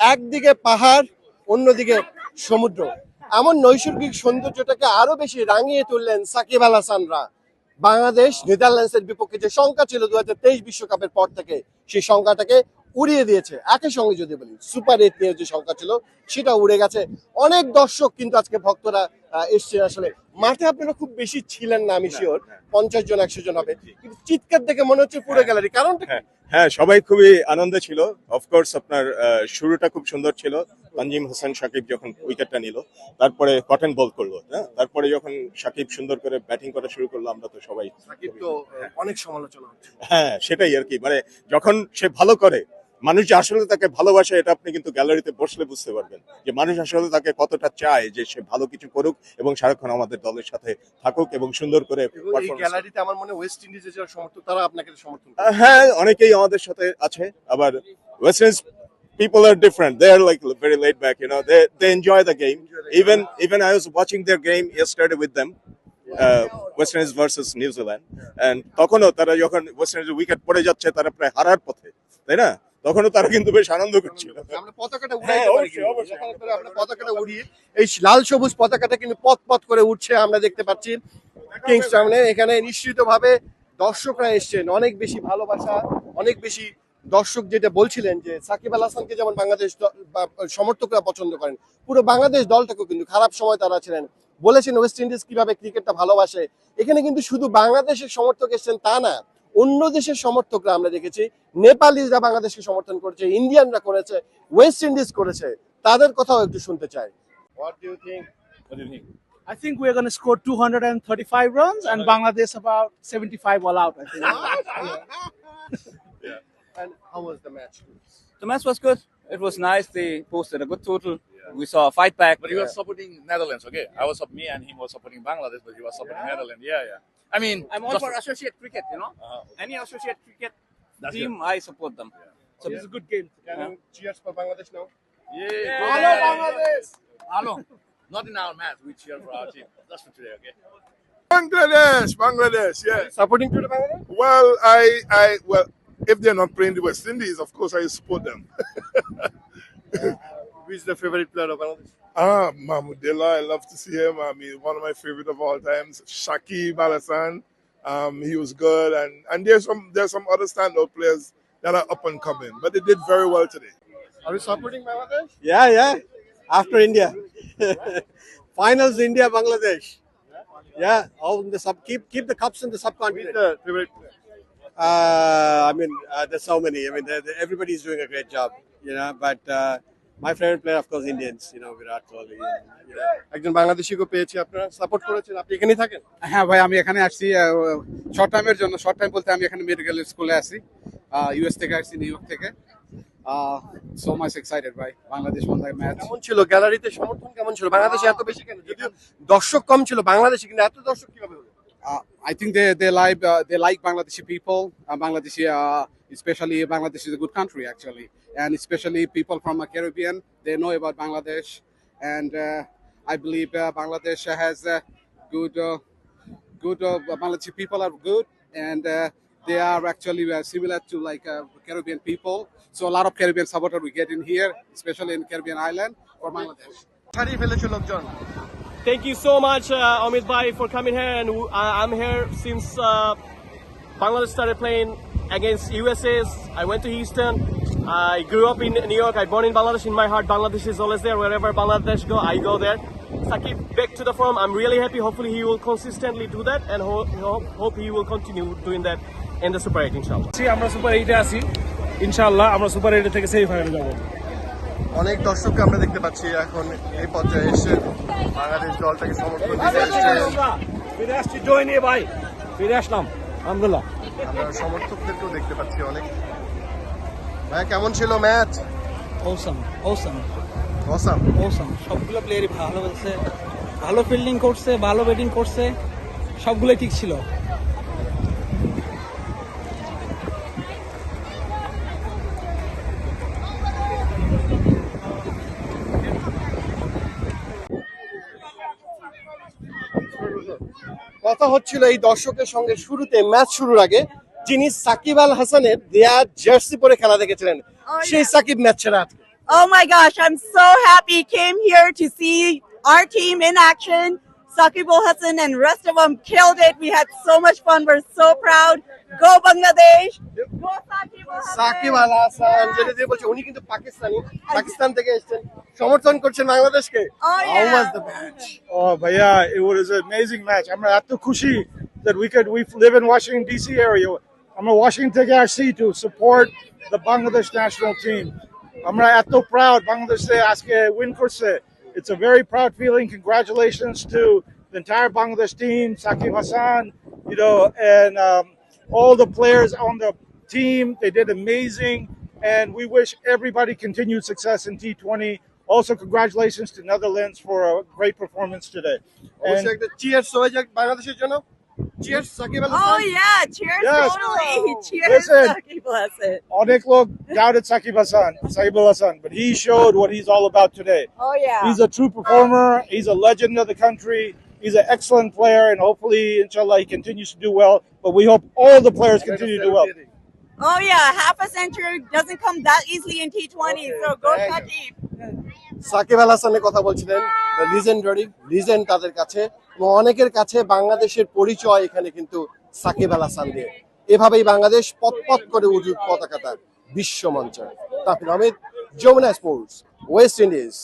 একদিকে পাহাড় অন্যদিকে সমুদ্র। এমন নৈসর্গিক সৌন্দর্যটাকে আরও বেশি রাঙিয়ে তুললেন সাকিব আল হাসানরা। বাংলাদেশ নেদারল্যান্ডসের বিপক্ষে যে সংখ্যা ছিল দু বিশ্বকাপের পর থেকে সেই সংখ্যাটাকে উড়িয়ে দিয়েছে। একই সঙ্গে যদি বলি সুপার এইট নিয়ে যে সংখ্যা ছিল সেটা উড়ে গেছে। অনেক দর্শক কিন্তু আজকে ভক্তরা আহ, এসছেন আসলে মাঠে আপনারা খুব বেশি ছিলেন না আমি শিওর পঞ্চাশ জন একশো জন হবে। কিন্তু চিৎকার দেখে মনে হচ্ছে পুরো গ্যালারি কারণ হ্যাঁ। হ্যাঁ সবাই খুবই আনন্দে ছিল। অফকোর্স আপনার শুরুটা খুব সুন্দর ছিল। তানজিম হাসান সাকিব যখন উইকেটটা নিল তারপরে কটন বল করল হ্যাঁ? তারপরে যখন সাকিব সুন্দর করে ব্যাটিং করা শুরু করল আমরা তো সবাই অনেক সমালোচনা হ্যাঁ সেটাই আর কি। মানে যখন সে ভালো করে মানুষ যে আসলে তাকে ভালোবাসে এটা আপনি কিন্তু গ্যালারিতে বসলে বুঝতে পারবেন। যে মানুষ আসলে তাকে কতটা চায় যে সে ভালো কিছু করুক এবং সারাক্ষণ আমাদের দলের সাথে থাকুক এবং সুন্দর করে গ্যালারিতে আমার মনে ওয়েস্ট ইন্ডিজের যারা সমর্থক তারা আপনাকে সমর্থন হ্যাঁ অনেকেই আমাদের সাথে আছে আবার West Indies people are different. They are like very laid back you know they they enjoy the game. Even even i was watching their game yesterday with them uh, West Indies versus New Zealand and তখনও তারা যখন West Indies wicket পড়ে যাচ্ছে তারা প্রায় হারার পথে তাই না? তখনও তারা কিন্তু বেশ আনন্দ করছিল। পতাকাটা হ্যাঁ, উড়িয়ে এই লাল সবুজ পতাকাটা কিন্তু পথ পথ করে উঠছে আমরা দেখতে পাচ্ছি। কিংস টাউনে এখানে নিশ্চিতভাবে দর্শকরা এসছেন। অনেক বেশি ভালোবাসা অনেক বেশি দর্শক যেটা বলছিলেন যে সাকিব আল হাসানকে যেমন বাংলাদেশ সমর্থকরা পছন্দ করেন পুরো বাংলাদেশ দলটাকেও কিন্তু খারাপ সময় তারা ছিলেন। বলেছেন ওয়েস্ট ইন্ডিজ কীভাবে ক্রিকেটটা ভালোবাসে। এখানে কিন্তু শুধু বাংলাদেশের সমর্থক এসছেন তা না অন্য দেশের সমর্থকরা আমরা দেখেছি নেপালিরা বাংলাদেশকে সমর্থন করেছে ইন্ডিয়ানরা করেছে ওয়েস্ট ইন্ডিজ করেছে তাদের কথাও একটু শুনতে চাই What do you think? What do you think? I think we're going to score 235 runs and Bangladesh about 75 all out. I think. yeah. And how was the match? The match was good. It was nice. They posted a good total. We saw a fight back. But he was supporting Netherlands, okay? I was me and him was supporting Bangladesh, but he was supporting Netherlands. Yeah, yeah. I mean, I'm all for associate cricket, you know. Uh-huh, okay. Any associate cricket That's team, I support them. So it's a good game. Can you cheers for Bangladesh now? Yeah. Hello, Bangladesh. Hello. Not in our match. We cheer for our team. Just for today, okay? Bangladesh, Bangladesh, yes. Supporting to the Bangladesh? Well, I, I, well, if they're not playing the West Indies, of course I support them. Who is the favorite player of Bangladesh? ah, Mahmoudillah, I love to see him. I mean, one of my favorite of all times. Shakib Al Hassan, um, he was good, and and there's some there's some other standout players that are up and coming, but they did very well today. Are you supporting Bangladesh? Yeah, yeah. After India, finals India Bangladesh. Yeah, all in the sub. Keep keep the cups in the Who is subcontinent. the favorite player? Uh, I mean, uh, there's so many. I mean, they're- they're- everybody's doing a great job. You know, but uh, my favorite player, of course, Indians. You know, Virat Kohli. You know. একজন বাংলাদেশিকে পেয়েছি আপনারা support করেছেন আপনি এখানেই থাকেন হ্যাঁ ভাই আমি এখানে আসছি শর্ট টাইমের জন্য শর্ট টাইম বলতে আমি এখানে মেডিকেল স্কুলে আছি ইউএস থেকে আসছি নিউ ইয়র্ক থেকে সো মাচ এক্সাইটেড ভাই বাংলাদেশ ওয়ান দ্য ম্যাচ কেমন ছিল গ্যালারিতে সমর্থন কেমন ছিল বাংলাদেশে এত বেশি কেন যদিও দর্শক কম ছিল বাংলাদেশে কিন্তু এত দর্শক কীভাবে I think they they like uh, they like Bangladeshi people. Uh, Bangladeshi, uh, especially Bangladesh is a good country actually, and especially people from the Caribbean. They know about Bangladesh, and uh, I believe uh, Bangladesh has uh, good uh, good uh, Bangladeshi people are good, and uh, they are actually uh, similar to like uh, Caribbean people. So a lot of Caribbean supporters we get in here, especially in Caribbean island for Bangladesh. Thank you so much, uh, Amit Bhai, for coming here. And I- I'm here since uh, Bangladesh started playing against USA's. I went to Houston. I grew up in New York. I born in Bangladesh. In my heart, Bangladesh is always there. Wherever Bangladesh go, I go there. Sakib back to the form. I'm really happy. Hopefully, he will consistently do that, and ho- ho- hope he will continue doing that in the Super 8, inshallah. আছি, আমরা super এইটে আছি ইনশাআল্লাহ আমরা super এইটে থেকে সেমিফাইনালে যাব অনেক দর্শককে আমরা দেখতে পাচ্ছি এখন এই পর্যায়ে এসে বাংলাদেশ দলটাকে সমর্থন দিতে আসছি। জয় নিয়ে ভাই। ফিরে আসলাম আলহামদুলিল্লাহ। আমরা সমর্থকদেরকেও দেখতে পাচ্ছি অনেক। ভাই কেমন ছিল match? Awesome awesome awesome awesome সবগুলো প্লেয়ারই ভালো খেলছে। ভালো ফিল্ডিং করছে ভালো ব্যাটিং করছে। সবগুলোই ঠিক ছিল। কথা হচ্ছিল এই দর্শকের সঙ্গে শুরুতে ম্যাচ শুরুর আগে যিনি সাকিব আল হাসানের দেয়া জার্সি পরে খেলা দেখেছিলেন। সেই সাকিব ম্যাচ ছেড়ে আজকে। Oh my gosh, I'm so happy came here to see our team in action. Sakib Ul Hassan and rest of them killed it. We had so much fun. We're so proud. Go Bangladesh. Go Sakib Ul Hassan. Shakib Al Hasan যেটা দিয়ে বলছে উনি কিন্তু পাকিস্তানি পাকিস্তান থেকে এসেছেন সমর্থন করছেন বাংলাদেশকে Oh How yeah. was the match? Oh, but yeah, it was an amazing match. I'm at the Kushi that we could we live in Washington D.C. area. I'm a Washington RC to support the Bangladesh national team. I'm at the proud Bangladesh se aske win korse. it's a very proud feeling. Congratulations to the entire Bangladesh team, Sakib Hassan, you know, and um, all the players on the team. They did amazing, and we wish everybody continued success in T20. Also, congratulations to Netherlands for a great performance today. And Cheers, Blessed. Oh yeah, cheers yes. totally. Cheers, Listen, Saki Blessed. Nick look doubted Saki Basan, Saki Basan, but he showed what he's all about today. Oh yeah. He's a true performer. He's a legend of the country. He's an excellent player, and hopefully, inshallah, he continues to do well. But we hope all the players continue to do well. Oh yeah, half a century doesn't come that easily in T20. So go Sakib. Shakib Al হাসানের কথা বলছিলেন legendary legend তাদের কাছে অনেকের কাছে বাংলাদেশের পরিচয় এখানে কিন্তু সাকিব আল হাসান দিয়ে এভাবেই বাংলাদেশ পথ পথ করে উঠুক পতাকাটা বিশ্ব মঞ্চে Tafir Ahmed Jamuna sports West Indies